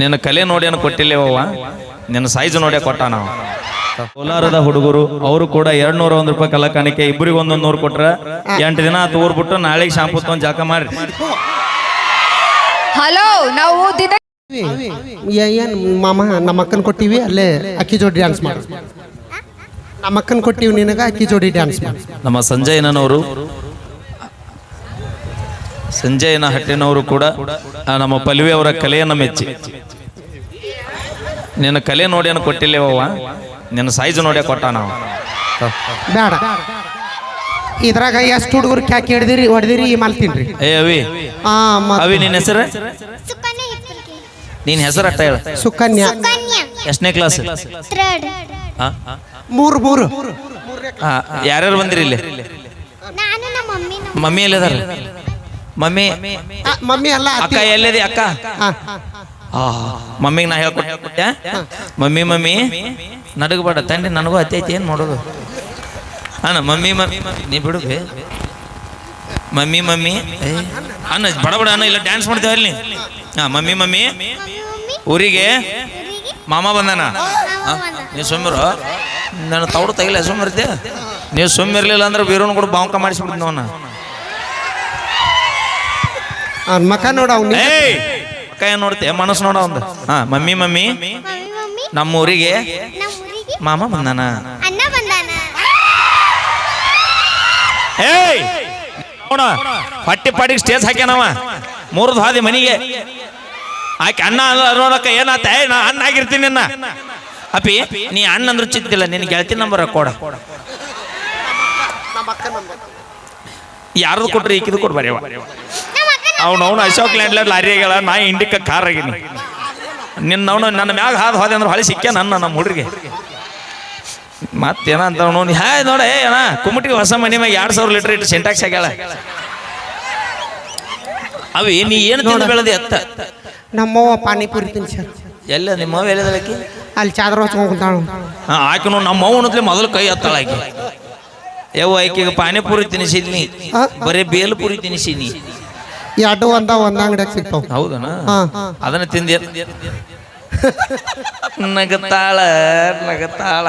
ನಿನ್ನ ಕಲೆ ನೋಡ್ಯಾನ ಕೊಟ್ಟಿಲ್ಲೇವವ್ವ ನಿನ್ನ ಸೈಜ್ ನೋಡ್ಯ ಕೊಟ್ಟ ನಾವು ಕೋಲಾರದ ಹುಡುಗರು ಅವರು ಕೂಡ ಎರಡ್ ನೂರ ಒಂದ್ ರೂಪಾಯಿ ಕಲಾಕಾಣಿಕೆ ಇಬ್ಬರಿಗೆ ಒಂದೊಂದು ನೂರು ಕೊಟ್ರೆ ಎಂಟು ದಿನ ತೋರ್ಬಿಟ್ಟು ನಾಳೆಗೆ ಶಾಂಪು ತಗೊಂಡ್ ಜಾಕ ಮಾಡ್ರಿ. ಹಲೋ ನಾವು ದಿನ ಏನ್ ಮಾಮ ನಮ್ಮ ಅಕ್ಕನ ಕೊಟ್ಟಿವಿ ಅಲ್ಲೇ ಅಕ್ಕಿ ಜೋಡಿ ಡ್ಯಾನ್ಸ್ ಮಾಡಿ. ನಮ್ಮ ಅಕ್ಕನ ಕೊಟ್ಟಿವಿ ನಿನಗ ಅಕ್ಕಿ ಜೋಡಿ ಡ್ಯಾನ್ಸ್ ಮಾಡಿ. ನಮ್ಮ ಸಂಜಯನವರು ಸಂಜಯನ ಹಟ್ಟಿನವರು ಕೂಡ ನಮ್ಮ ಪಲ್ವಿ ಅವರ ಕಲೆಯನ್ನು ಮೆಚ್ಚಿ. ನಿನ್ನ ಕಲೆ ನೋಡ್ಯಾನ ಕೊಟ್ಟಿಲ್ಲೇವವ್ವ? ನಿನ್ನ ಸೈಜ್ ನೋಡಿ ಕೊಟ್ಟ ನಾವು. ಬೇಡ. ಇದ್ರಾಗ ಎಷ್ಟು ಹುಡುಗರು ಕ್ಯಾಕ್ ಹಿಡ್ದಿರಿ ಹೊಡೆದಿರಿ ಈ ಮಾಲ್ ತಿನ್ರಿ. ಏ ಅವಿ. ಆ ಅವಿ ನಿನ್ನ ಹೆಸರು? ನಿನ್ನ ಹೆಸರು ಅಟ್ಟ ಹೇಳ. ಸುಕನ್ಯಾ. ಕನ್ಯಾ ಎಷ್ಟನೇ ಕ್ಲಾಸ್? ಮೂರು ಮೂರು. ಯಾರ್ಯಾರು ಬಂದಿರಿ ಇಲ್ಲಿ? ಮಮ್ಮಿ ಎಲ್ಲಿದಾರ? ಮಮ್ಮಿ. ಮಮ್ಮಿ ಅಲ್ಲ ಅಕ್ಕ. ಎಲ್ಲಿದೆ ಅಕ್ಕ? ಮಮ್ಮಿಗೆ ನಾ ಹೇಳ್ಕೊಟ್ಟೆ ಮಮ್ಮಿ ಮಮ್ಮಿ ನಡಗಬೇಡ. ತಂಡಿ ನನಗೂ ಅತಿ ಐತಿ ಏನು ಮಾಡೋದು? ಅಣ್ಣ ಮಮ್ಮಿ ಮಮ್ಮಿ ನೀ ಬಿಡು ಮಮ್ಮಿ ಮಮ್ಮಿ ಅಣ್ಣ ಬಡ ಬಡ ಅಣ್ಣ ಇಲ್ಲ ಡ್ಯಾನ್ಸ್ ಮಾಡ್ತೇವೆ ಅಲ್ಲಿ? ಹಾಂ ಮಮ್ಮಿ ಮಮ್ಮಿ ಊರಿಗೆ ಊರಿಗೆ ಮಾಮ ಬಂದಾನ. ನೀವು ಸುಮ್ಮಿರು. ನನ್ನ ತೌಡು ತೆಗಿಲ್ಲ ಸುಮ್ಮಿರ್ತೀಯ? ನೀವು ಸುಮ್ಮಿರ್ಲಿಲ್ಲ ಅಂದ್ರೆ ಬೀರೋನು ಕೂಡ ಬಾಂಕ ಮಾಡಿಸ್ಬಿಡ್ತೀನಿ ಅವನ್ನ. ಅವ್ನ್ ಮಕ ನೋಡ ಅವ್ನು ಏಯ್! ಕೈ ನೋಡ್ತೆ? ಮನಸ್ಸು ನೋಡ ಒಂದು ಹಾ ಮಮ್ಮಿ ಮಮ್ಮಿ. ಮಮ್ಮಿ ಮಮ್ಮಿ ನಮ್ಮ ಊರಿಗೆ ನಮ್ಮ ಊರಿಗೆ ಮಾಮ ಬಂದಾನ. ಅಣ್ಣ ಬಂದಾನ. ಏಯ್! ನೋಡ ಹೊಟ್ಟಿ ಪಾಟಿಗೆ ಸ್ಟೇಜ್ ಹಾಕ್ಯಾನವ. ಮೂರದು ಹಾದಿ ಮನಿಗೆ. ಆಕೆ ಅಣ್ಣ ಅನ್ನೋದಕ್ಕ ಏನಾತ? ಏ ನಾ ಅಣ್ಣ ಆಗಿರ್ತೀನಿ ನಿನ್ನ. ಅಪ್ಪಿ ನೀ ಅಣ್ಣ ಅಂದ್ರೆ ಚಿತ್ತಿಲ್ಲ ನಿನ್ನ ಗೆಳತಿ ನಂಬರ್ ಕೊಡ ಯಾರ್ದು ಕೊಟ್ರಿ ಈಕಿದು ಕೊಡ್ಬಾರ್ಯವ ಅವ್ನು ಅವನು ಅಶೋಕ್ ಲ್ಯಾಂಡ್ಲರ್ ಲಾರಿ ಆಗ್ಯಾಳ ನಾ ಇಂಡಿಕ ಕಾರ್ ಆಗಿನಿ ನಿನ್ನ ಅವನು ನನ್ನ ಮ್ಯಾಗ ಹಾದು ಹೋದೆ ಅಂದ್ರೆ ಹೊಳಿ ಸಿಕ್ಕ ನನ್ನ ನಮ್ಮ ಹುಡುಗಿ ಮತ್ತೇನ ಅಂತ ಅವನು ಹ್ಯಾ ನೋಡ ಏ ಅಣ್ಣ ಕುಮಟಿಗೆ ಹೊಸ ಮನೆ ಮ್ಯಾಗ ಎರಡು ಸಾವಿರ ಲೀಟರ್ ಇಟ್ಟು ಸೆಂಟಾಕ್ಸ್ ಆಗ್ಯಾಳ. ಅವಿ ನೀ ಏನು ತಿಂದು ಬೆಳೆದಿ ಅತ್ತ ನಮ್ಮವ್ವ ಪಾನಿಪುರಿ ತಿನ್ಸ್ಯಾರ ಎಲ್ಲ ನಿಮ್ಮವ ಎಲ್ಲಿದಳಕಿ ಅಲ್ಲಿ ಚಾದ್ರ ಹೊಚ್ಕೊಂಡ್ ಹಾಂ ಆಕಿನು ನಮ್ಮ ಅವನತ್ಲೆ ಮೊದಲು ಕೈ ಹತ್ತಾಳ ಆಕೆ. ಯವ್ವ ಆಕಿಗೆ ಪಾನಿಪುರಿ ತಿನ್ನಿಸಿದ್ನಿ? ಬರೀ ಬೇಲ್ಪುರಿ ತಿನ್ನಿಸಿನಿ ಎರಡು ಒಂದ ಒಂದ ಅಂಗಡಿಯಾಗ ಸಿಗ್ತಾವ. ಹೌದನ? ಹಾ. ಅದನ್ನ ತಿಂದಿ ನಗತಾಳ ನಗತಾಳ.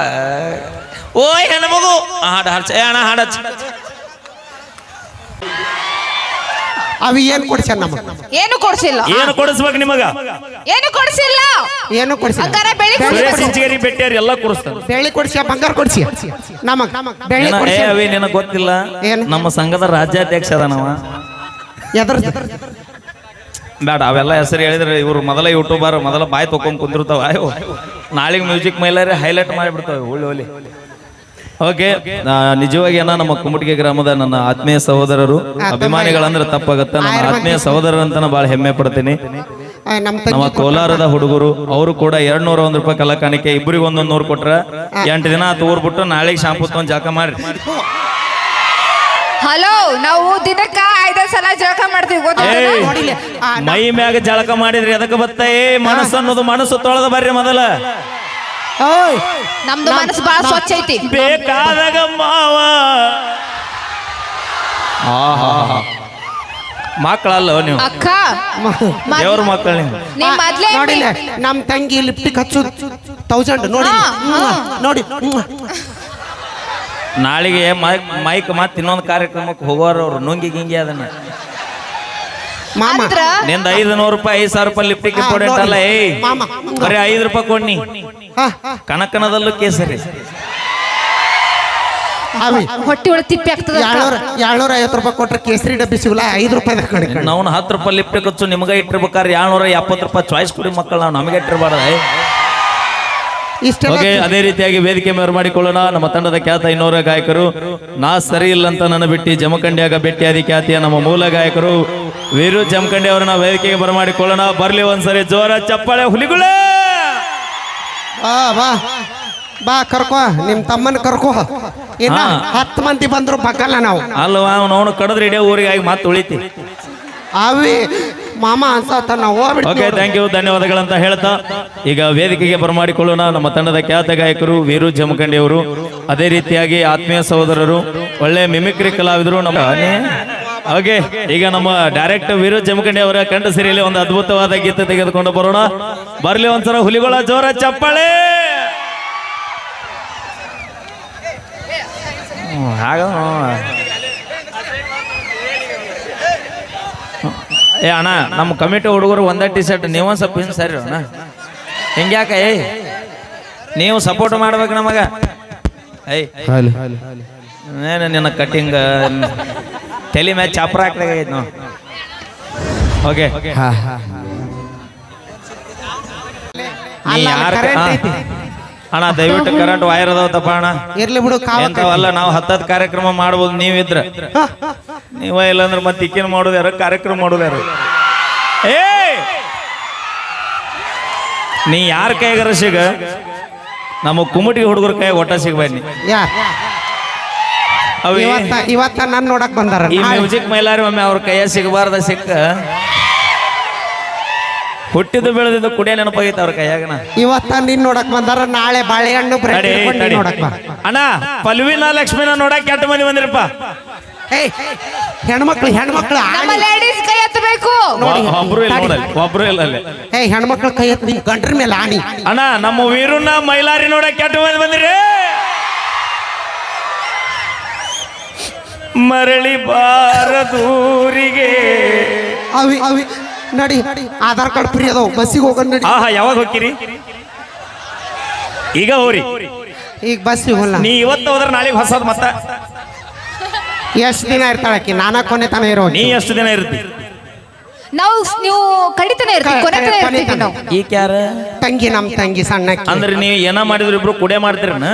ಓಯ್ ಹೆಣ್ಮಗು. ಹಾಡ ಹಾಡ್ಸ ಹಣ ಅಣ್ಣ ಹಾಡ ಅವಿ ಏನ್ ಕೊಡ್ಸ ನಮ್ಮ? ಏನು ಕೊಡ್ಸಿಲ್ಲ. ಏನು ಕೊಡಿಸ್ಬೇಕು ನಿಮಗ? ಏನು ಕೊಡ್ಸಿಲ್ಲ. ಏನು ಕೊಡ್ಸಿ. ಹಂಗಾರೆ ಬೆಳಿ ಬೆಟ್ಟಿಯಾರ ಎಲ್ಲ ಕೊಡಿಸ್ತಾರ. ಬೆಳ್ಳಿ ಕೊಡ್ಸ್ಯ ಬಂಗಾರ ಕೊಡ್ಸಿ. ನಮಗ್. ಏ ಕೊಡ್ಸ್ಯ ಅವಿ ನಿನಗೆ ಗೊತ್ತಿಲ್ಲ? ಏನು? ನಮ್ಮ ಸಂಘದ ರಾಜ್ಯಾಧ್ಯಕ್ಷ ಅದಾನವ. ಎದ್ರ ಬೇಡ ಅವೆಲ್ಲ ಹೆಸರು ಹೇಳಿದ್ರೆ ಇವ್ರು ಮೊದಲ ಯೂಟ್ಯೂಬರ್ ಮೊದಲ ಬಾಯಿ ತೊಕೊಂಡ್ ಕುಂದಿರ್ತಾವ ಅಯ್ಯೋ ನಾಳೆಗೆ ಮ್ಯೂಸಿಕ್ ಮೇಲೆ ಹೈಲೈಟ್ ಮಾಡಿಬಿಡ್ತಾವೆ ಒಳ್ಳೆ ಒಳ್ಳೆ ಓಕೆ ನಿಜವಾಗಿ ಏನ ನಮ್ಮ ಕುಮಟಿಗೆ ಗ್ರಾಮದ ನನ್ನ ಆತ್ಮೀಯ ಸಹೋದರರು ಅಭಿಮಾನಿಗಳಂದ್ರೆ ತಪ್ಪಾಗತ್ತ. ನನ್ನ ಆತ್ಮೀಯ ಸಹೋದರರಂತ ಅಂತ ಬಹಳ ಹೆಮ್ಮೆ ಪಡ್ತೀನಿ. ನಮ್ಮ ಕೋಲಾರದ ಹುಡುಗರು ಅವರು ಕೂಡ ಎರಡ್ ನೂರ ಒಂದ್ ರೂಪಾಯಿ ಕಲ ಕಾಣಿಕೆ ಇಬ್ಬರಿಗೆ ಒಂದೊಂದ್ ನೂರು ಕೊಟ್ರ ಎಂಟು ದಿನ ಊರ್ ಬಿಟ್ಟು ನಾಳೆಗೆ ಶಾಂಪು ತಗೊಂಡ್ ಜಾಕ ಮಾಡ್ರಿ. ಹಲೋ ನಾವು ದಿನಕ್ಕ ಐದೈದು ಸಲ ಜಳಕ ಮಾಡ್ತೀವಿ ಗೊತ್ತಿಲ್ಲ ಏಯ್ ನೋಡಿಲ್ಲ? ಆ, ಮೈ ಮ್ಯಾಗ ಜಳಕ ಮಾಡಿದ್ರಿ ಅದಕ್ಕೆ ಬತ್ತ? ಏ ಮನಸ್ಸು ಅನ್ನೋದು ಮನಸ್ಸು ತೊಳೆದ ಬರ್ರಿ ಮೊದಲ. ಓಯ್ ನಮ್ದು ಮನಸ್ಸು ಬಹಳ ಸ್ವಚ್ಛ ಐತಿ. ಬೇಕಾದಾಗ ಮಾವ. ಮಕ್ಕಳಲ್ಲ ನೀವು? ಅಕ್ಕ ದೇವ್ರ ಮಕ್ಕಳು ನೀವು? ನೀವ್ ಮೊದ್ಲೇ ನೋಡಿಲ್ಲ ನಮ್ ತಂಗಿ ಲಿಪ್ಟಿಕ್ ಹಚ್ಚು ತೌಸಂಡ್ ನೋಡಿ. ಹಾ, ಹಾ. ನೋಡಿ. ಹ್ಮ್. ನಾಳೆಗೆ ಮೈಕ್ ಮೈಕ್ ಮತ್ತೆ ಇನ್ನೊಂದು ಕಾರ್ಯಕ್ರಮಕ್ಕೆ ಹೋಗೋರು ಅವ್ರು. ನುಂಗಿ ಗಿಂಗಿ ಅದನ್ನ. ಮಾಮ. ನಿಂದ ಐದು ನೂರು ರೂಪಾಯಿ ಐದು ಸಾವಿರ ರೂಪಾಯಿ ಲಿಫ್ಟಿಗೆ ಇಂಪಾರ್ಟೆಂಟ್ ಅಲ್ಲ. ಏಯ್. ಮಾಮ. ಬರೀ ಐದು ರೂಪಾಯಿ ಕೊಡ್ನಿ. ಹಾ, ಕನಕನದಲ್ಲೂ ಕೇಸರಿ. ಅವಿ ಹೊಟ್ಟಿ ಒಳಗೆ ತಿಪ್ಪಿ ಆಗ್ತದ ಅಕ್ಕ. ಏಳ್ನೂರ ಏಳ್ನೂರ ಐವತ್ತು ರೂಪಾಯಿ ಕೊಟ್ರೆ ಕೇಸರಿ ಡಬ್ಬಿ ಸಿಗಲ್ಲ? ಐದು ರೂಪಾಯಿ ನಾವು ಹತ್ತು ರೂಪಾಯಿ ಲಿಫ್ಟ್ ಖರ್ಚು ನಿಮ್ಗೆ ಇಟ್ಟಿರ್ಬೇಕಾದ್ರೆ ಏಳ್ನೂರ ಎಪ್ಪತ್ತು ರೂಪಾಯಿ ಚಾಯ್ಸ್ ಕೊಡಿ ಮಕ್ಕಳು ನಾವು ನಮಗೆ ಇಟ್ಟಿರ್ಬಾರ್ದ ಇಷ್ಟೆಲ್ಲ ಓಕೆ ಅದೇ ರೀತಿಯಾಗಿ ವೇದಿಕೆ ಮೇಲೆ ಮಾಡಿಕೊಳ್ಳೋಣ. ನಮ್ಮ ತಂಡದ ಖ್ಯಾತ ಇನ್ನೋರ ಗಾಯಕರು. ನಾ ಸರಿ ಇಲ್ಲ ಅಂತ ನನ್ನ ಬಿಟ್ಟು ಜಮಖಂಡಿಯಾಗ ಭೇಟಿಯಾದಿ ಖ್ಯಾತಿಯ ನಮ್ಮ ಮೂಲ ಗಾಯಕರು. ವೀರು ಜಮಖಂಡಿ ಅವರನ್ನ ವೇದಿಕೆಗೆ ಬರಮಾಡಿಕೊಳ್ಳೋಣ. ಬರ್ಲಿ ಒಂದ್ಸರಿ ಜೋರ ಚಪ್ಪಾಳೆ ಹುಲಿಗುಳೆ! ಬಾ ಬಾ. ಬಾ ಕರ್ಕೋ. ನಿಮ್ ತಮ್ಮನ ಕರ್ಕೋ. ಇನ್ನ ಹಾ. ಹತ್ತು ಮಂದಿ ಬಂದ್ರು ಬಗ್ಗಲ್ಲ ನಾವು. ಅಲ್ವಾ ಅವನು ಕಡದ್ರೆ ಇಡೀ ಊರಿಗೆ ಆಗಿ ಮತ್ತೆ ಉಳಿತಿ. ಅವಿ ಮಾಮ ಅನ್ಸತ್ತ ನಾವು ಓಕೆ ಥ್ಯಾಂಕ್ ಯು ಧನ್ಯವಾದಗಳಂತ ಹೇಳ್ತಾ. ಈಗ ವೇದಿಕೆಗೆ ಬರಮಾಡಿಕೊಳ್ಳೋಣ. ನಮ್ಮ ತಂಡದ ಖ್ಯಾತ ಗಾಯಕರು ವೀರು ಜಮಖಂಡಿ ಅವರು ಅದೇ ರೀತಿಯಾಗಿ ಆತ್ಮೀಯ ಸಹೋದರರು ಒಳ್ಳೆ ಮಿಮಿಕ್ರಿ ಕಲಾವಿದರು ನಮ್ಮ ಓಕೆ ಈಗ ನಮ್ಮ ಡೈರೆಕ್ಟ್ ವೀರು ಜಮಖಂಡಿ ಅವರ ಕಂಡ ಸಿರಿಯಲ್ಲಿ ಒಂದು ಅದ್ಭುತವಾದ ಗೀತೆ ತೆಗೆದುಕೊಂಡು ಬರೋಣ. ಬರಲಿ ಒಂದ್ಸಲ ಹುಲಿಗಳ ಜೋರ ಚಪ್ಪಳೆ. ಹಾಗೂ ಹಾಗ ಏ ಅಣ್ಣ ನಮ್ಮ ಕಮಿಟಿ ಹುಡುಗರು ಒಂದೇ ಟಿ ಶರ್ಟ್ ನೀವು ಸ್ವಲ್ಪ ಹಿಂಗೆ ಸರಿ ಅಣ್ಣ. ಹಿಂಗ್ಯಾಕ ಏ ನೀವು ಸಪೋರ್ಟ್ ಮಾಡ್ಬೇಕು ನಮಗ. ಐ ಏನು ನಿನ್ನ ಕಟ್ಟಿಂಗ್ ತಲೆ ಮ್ಯಾಚ್ ಚಾಪ್ರ ಹಾಕ್ಲಾಗೈತೆ ನಾವು ಓಕೆ. ಅಣ್ಣ ದಯವಿಟ್ಟು ಕರೆಂಟ್ ವೈರ್ ಅದಾವತ್ತಪ್ಪ ಅಣ್ಣ. ಇರ್ಲಿ ಬಿಡು ಕಾವ ನಾವು ಹತ್ತತ್ತು ಕಾರ್ಯಕ್ರಮ ಮಾಡ್ಬೋದು ನೀವಿದ್ರ. ನೀವ ಇಲ್ಲಾಂದ್ರೆ ಮತ್ತೆ ಇಕ್ಕೇನು ಮಾಡೋದು ಯಾರು? ಕಾರ್ಯಕ್ರಮ ಮಾಡೋದು ಯಾರು? ಏ ನೀ ಯಾರ ಕೈಗಾರ ಸಿಗ? ನಮ್ಮ ಕುಮಟಿಗೆ ಹುಡುಗರ ಕೈ ಒಟ್ಟ ಸಿಗ್ಬೇಡಿ ಯಾ. ಅವಿ ಇವತ್ತ ಇವತ್ತ ನನ್ ನೋಡಕ್ ಬಂದಾರ. ಈ ಮ್ಯೂಸಿಕ್ ಮೈಲಾರಿ ಒಮ್ಮೆ ಅವ್ರ ಕೈಯ ಸಿಗಬಾರ್ದ ಸಿಕ್ಕ. ಹುಟ್ಟಿದ್ದು ಬೆಳೆದಿದ್ದು ಕುಡಿಯ ನೆನಪಾಗೈತೆ ಅವ್ರ ಕೈಯಾಗ ಇವತ್ತ ನಿನ್ ನೋಡಕ್ ಬಂದಾರ ನಾಳೆ ಬಾಳೆಹಣ್ಣು ಬ್ರೆಡ್ ತಡಿ, ಹಿಡ್ಕೊಂಡ್ ನೀನ್ ತಡಿ. ನೋಡಕ್ ಬಾ. ಅಣ್ಣ ಪಲ್ವಿನ ಲಕ್ಷ್ಮಿನ ನೋಡಕ್ ಕೆಟ್ಟ ಮಂದಿ ಬಂದಿರಪ್ಪ. ಏಯ್ ಹೆಣ್ಮಕ್ಳು ಹೆಣ್ಮಕ್ಳು ನಮ್ಮ ಲೇಡೀಸ್ ಕೈ ಎತ್ತಬೇಕು. ನೋಡಿ. ಒಬ್ರು ಇಲ್ಲ ತಡಿ. ನೋಡಲ್ಲಿ ಒಬ್ರು ಇಲ್ಲ ಅಲ್ಲಿ. ಏಯ್ ಹೆಣ್ಮಕ್ಳು ಕೈ ಎತ್ತಿ ಗಂಟ್ರ ಮೇಲೆ ಆಣಿ ಅಣ್ಣ ನಮ್ಮ ವೀರುನ ಮೈಲಾರಿ ನೋಡ ಕೆಟ್ಟ ಬಂದ್ರಿ ಬಂದಿರಿ. ಮರಳಿ ಬಾರದೂರಿಗೆ ಅವಿ ಅವಿ ನಡಿ. ಆಧಾರ್ ಕಾರ್ಡ್ ಫ್ರೀ ಅದಾವ ಬಸ್ಸಿಗೆ ಹೋಗೋಣ ನಡಿ. ಆಹಾ ಯಾವಾಗ ಹೋಗ್ತೀರಿ? ಈಗ ಹೋರಿ ಈಗ ಬಸ್ಸಿಗೆ ಹೋಗಲ್ಲ ನೀ ಇವತ್ತು ಹೋದ್ರೆ ನಾಳೆಗೆ ಹೊಸದು ಮತ್ತ. ಎಷ್ಟ್ ದಿನ ಇರ್ತಾಳೆ ಆಕಿ ನಾನಾ ಕೊನೆ ತನ ಇರೋ ನೀ ಎಷ್ಟು ದಿನ ಇರ್ತಿ? ನಾವು ನೀವು ಕಡಿತಾನೆ ಇರ್ತೀವಿ ಕೊನೆ ತನ ಇರ್ತೀವಿ ನಾವು. ಈ ಕ್ಯಾರ ತಂಗಿ ನಮ್ಮ ತಂಗಿ ಸಣ್ಣ ಅಂದ್ರೆ ನೀ ಏನ ಮಾಡಿದ್ರು ಇಬ್ರು ಕುಡೆ ಮಾಡ್ತೀರನ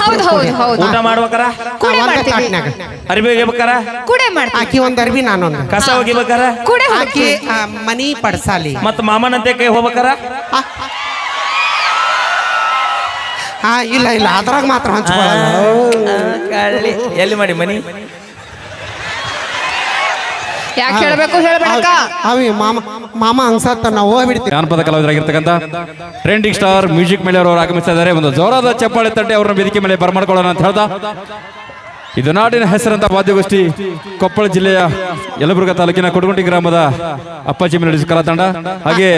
ಹೌದು ಹೌದು ಹೌದು. ಊಟ ಮಾಡ್ಬೇಕಾರ? ಕುಡೆ ಒಂದೇ ಮಾಡ್ತೀವಿ. ಅರಿಬಿ ಒಗಿಬೇಕಾರ ಕುಡೆ ಮಾಡ್ತೀವಿ. ಆಕಿ ಒಂದ್ ಅರ್ಬಿ ನಾನೊಂದು. ಕಸ ಒಗಿಬೇಕಾರ ಕುಡೆ ಆಕಿ ಆ, ಮನಿ ಪಡ್ಸಾಲಿ. ಮತ್ತ ಮಾಮನಂತೆ ಕೈ ಹೋಗ್ಬೇಕಾರ. ಹಾ ಇಲ್ಲ ಇಲ್ಲ ಅದ್ರಾಗ ಮಾತ್ರ ಹಂಚ್ಕೊಳ್ಳಲ್ಲ. ಕಳ್ಳಿ. ಎಲ್ಲಿ ಮಾಡಿ ಮನಿ? ಯಾಕೆ ಹೇಳ್ಬೇಕು ಹೇಳ್ಬೇಡಕ್ಕ? ಅವಿ ಮಾಮ ಮಾಮ ಅನ್ಸತ್ತ ನಾವು ಹೋಗ್ಬಿಡ್ತೀವಿ. ಜಾನಪದ ಕಲಾವಿದರಾಗಿರ್ತಕ್ಕಂಥ ಟ್ರೆಂಡಿಂಗ್ ಸ್ಟಾರ್ ಮ್ಯೂಸಿಕ್ ಮೇಲೆ ಅವರು ಆಗಮಿಸ್ತಾ ಇದ್ದಾರೆ ಒಂದು ಜೋರಾದ ಚಪ್ಪಾಳೆ ತಟ್ಟೆ ಅವ್ರನ್ನ ವೇದಿಕೆ ಮೇಲೆ ಬರಮಾಡ್ಕೊಳ್ಳೋಣ ಅಂತ ಹೇಳ್ತಾ ಇದು ನಾಡಿನ ಹೆಸರಂತ ವಾದ್ಯಗೋಷ್ಠಿ ಕೊಪ್ಪಳ ಜಿಲ್ಲೆಯ ಯಲಬುರ್ಗ ತಾಲೂಕಿನ ಕೊಡಗುಂಟಿ ಗ್ರಾಮದ ಅಪ್ಪಾಜಿ ಮೆಲೋಡಿಸ್ ಕಲಾ ತಂಡ ಹಾಗೆ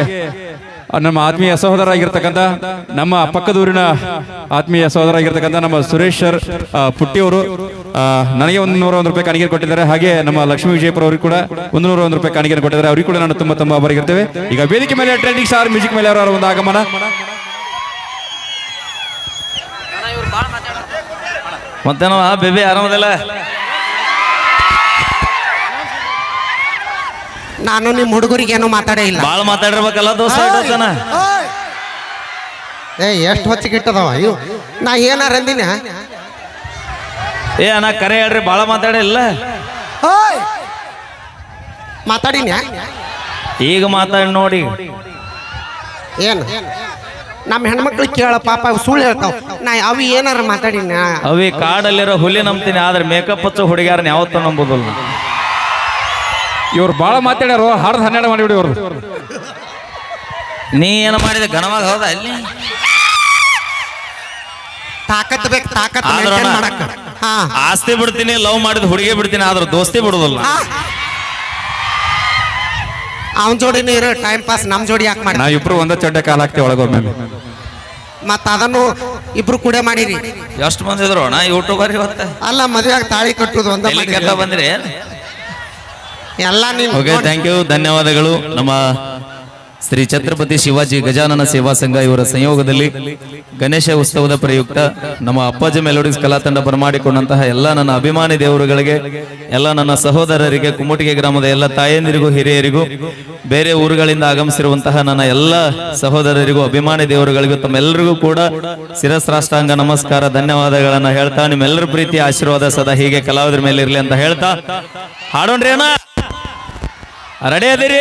ನಮ್ಮ ಆತ್ಮೀಯ ಸಹೋದರ ಆಗಿರ್ತಕ್ಕಂಥ ನಮ್ಮ ಪಕ್ಕದೂರಿನ ಆತ್ಮೀಯ ಸಹೋದರ ಆಗಿರ್ತಕ್ಕಂಥ ನಮ್ಮ ಸುರೇಶ್ ಸರ್ ಪುಟ್ಟಿಯವರು ನನಗೆ ಒಂದು ನೂರ ಒಂದು ರೂಪಾಯಿ ಕಾಣಿಗೆ ಕೊಟ್ಟಿದ್ದಾರೆ. ಹಾಗೆ ನಮ್ಮ ಲಕ್ಷ್ಮೀ ವಿಜಯಪುರ ಅವರಿಗೆ ಕೂಡ ಒಂದು ನೂರ ಒಂದು ರೂಪಾಯಿ ಕಾಣಿಗೆ ಕೊಟ್ಟಿದ್ದಾರೆ. ಅವರಿಗೆ ಕೂಡ ನಾನು ತುಂಬಾ ತುಂಬಾ ಇರ್ತೇವೆ ಈಗ ವೇದಿಕೆ ಮೇಲೆ ಟ್ರೆಂಡಿಂಗ್ ಸ್ಟಾರ್ ಮ್ಯೂಸಿಕ್ ಮೇಲೆ ಅವರ ಒಂದು ಆಗಮನ? ಮತ್ತೇನೋ ಬೇಬಿ ಆರಾಮದಿಲ್ಲ? ನಾನು ನಿಮ್ಮ ಹುಡುಗರಿಗೆ ಏನು ಮಾತಾಡೇ ಇಲ್ಲ. ಬಾಳ ಮಾತಾಡಿರ್ಬೇಕಲ್ಲ ದೋಸ್ತ. ಏ ಎಷ್ಟು ಹೊತ್ತಿಗೆ ಇಟ್ಟದವ ಅಯ್ಯೋ ನಾ ಏನಾರ ಅಂದಿನ ಏ ಅಣ್ಣ ಕರೆ ಹೇಳ್ರಿ ಬಾಳ ಮಾತಾಡಿಲ್ಲ ಮಾತಾಡಿನ ಈಗ ಮಾತಾಡಿ ನೋಡಿ. ಏನು? ನಮ್ಮ ಹೆಣ್ಮಕ್ಳು ಕೇಳ ಪಾಪ ಅವ್ ಸುಳ್ಳು ಹೇಳ್ತಾವ. ನಾ ಅವಿ ಏನಾರ ಮಾತಾಡಿನ ಅವಿ ಕಾಡಲ್ಲಿರೋ ಹುಲಿ ನಂಬ್ತೀನಿ ಆದ್ರೆ ಮೇಕಪ್ ಹಚ್ಚೋ ಹುಡುಗಿಯಾರನ್ನ ಯಾವತ್ತೂ ನಂಬೋದಿಲ್ಲ. ಇವ್ರು ಬಹಳ ಮಾತಾಡ್ಯಾರು ಹರ್ದು ಹನ್ನೆರಡು ಮಾಡಿಬಿಡಿ ಇವರು ನೀ ಏನು ಮಾಡಿದೆ ಘನವಾಗಿ ಹೌದಾ ಅಲ್ಲಿ ತಾಕತ್ ಬೇಕು ತಾಕತ್ ಆದ್ರೂ maintain ಅಣ್ಣ, ಮಾಡಕ್ಕ. ಆಸ್ತಿ ಬಿಡ್ತೀನಿ ಲವ್ ಮಾಡಿದ ಹುಡುಗಿ ಬಿಡ್ತೀನಿ ಆದ್ರೆ ದೋಸ್ತಿ ಬಿಡುದಲ್ಲ. ಅವನ ಜೋಡಿನೂ ಇರೋ ಟೈಮ್ ಪಾಸ್ ನಮ್ ಜೋಡಿ ಯಾಕೆ ಮಾಡಿ ನಾವಿಬ್ರು ಒಂದ ಚಡ್ಡ ಕಾಲ ಹಾಕ್ತೇವೆ ಒಳಗೊಮ್ಮೆ. ಮತ್ತ ಅದನ್ನು ಇಬ್ರು ಕೂಡ ಮಾಡಿರಿ. ಎಷ್ಟು ಮಂದಿ ಇದ್ರು? ಅಣ್ಣ ಯೂಟ್ಯೂಬರ್ ಬರ್ರಿ ಅಲ್ಲ ಮದುವೆಯಾಗ ತಾಳಿ ಕಟ್ಟುದು ಒಂದ ಬಂದ್ರಿ? ಎಲ್ಲ ನೀವು ಓಕೆ ಥ್ಯಾಂಕ್ ಯು ಧನ್ಯವಾದಗಳು. ನಮ್ಮ ಶ್ರೀ ಛತ್ರಪತಿ ಶಿವಾಜಿ ಗಜಾನನ ಸೇವಾ ಸಂಘ ಇವರ ಸಂಯೋಗದಲ್ಲಿ ಗಣೇಶ ಉತ್ಸವದ ಪ್ರಯುಕ್ತ ನಮ್ಮ ಅಪ್ಪಾಜಿ ಮೆಲೋಡಿಸ್ ಕಲಾ ತಂಡ ಬರಮಾಡಿಕೊಂಡಂತಹ ಎಲ್ಲ ನನ್ನ ಅಭಿಮಾನಿ ದೇವರುಗಳಿಗೆ, ಎಲ್ಲ ನನ್ನ ಸಹೋದರರಿಗೆ, ಕುಮುಟಿಗೆ ಗ್ರಾಮದ ಎಲ್ಲ ತಾಯಂದಿರಿಗೂ, ಹಿರಿಯರಿಗೂ, ಬೇರೆ ಊರುಗಳಿಂದ ಆಗಮಿಸಿರುವಂತಹ ನನ್ನ ಎಲ್ಲ ಸಹೋದರರಿಗೂ, ಅಭಿಮಾನಿ ದೇವರುಗಳಿಗೂ ತಮ್ಮೆಲ್ಲರಿಗೂ ಕೂಡ ಶಿರಸ್ರಾಷ್ಟಾಂಗ ನಮಸ್ಕಾರ, ಧನ್ಯವಾದಗಳನ್ನ ಹೇಳ್ತಾ ನಿಮ್ಮೆಲ್ಲರ ಪ್ರೀತಿ ಆಶೀರ್ವಾದ ಸದಾ ಹೀಗೆ ಕಲಾವಿದರ ಮೇಲೆ ಇರಲಿ ಅಂತ ಹೇಳ್ತಾ ಹಾಡೋಣ್ರಿ ಅಣ್ಣ. ರೆಡಿ ಅದಿರಿ.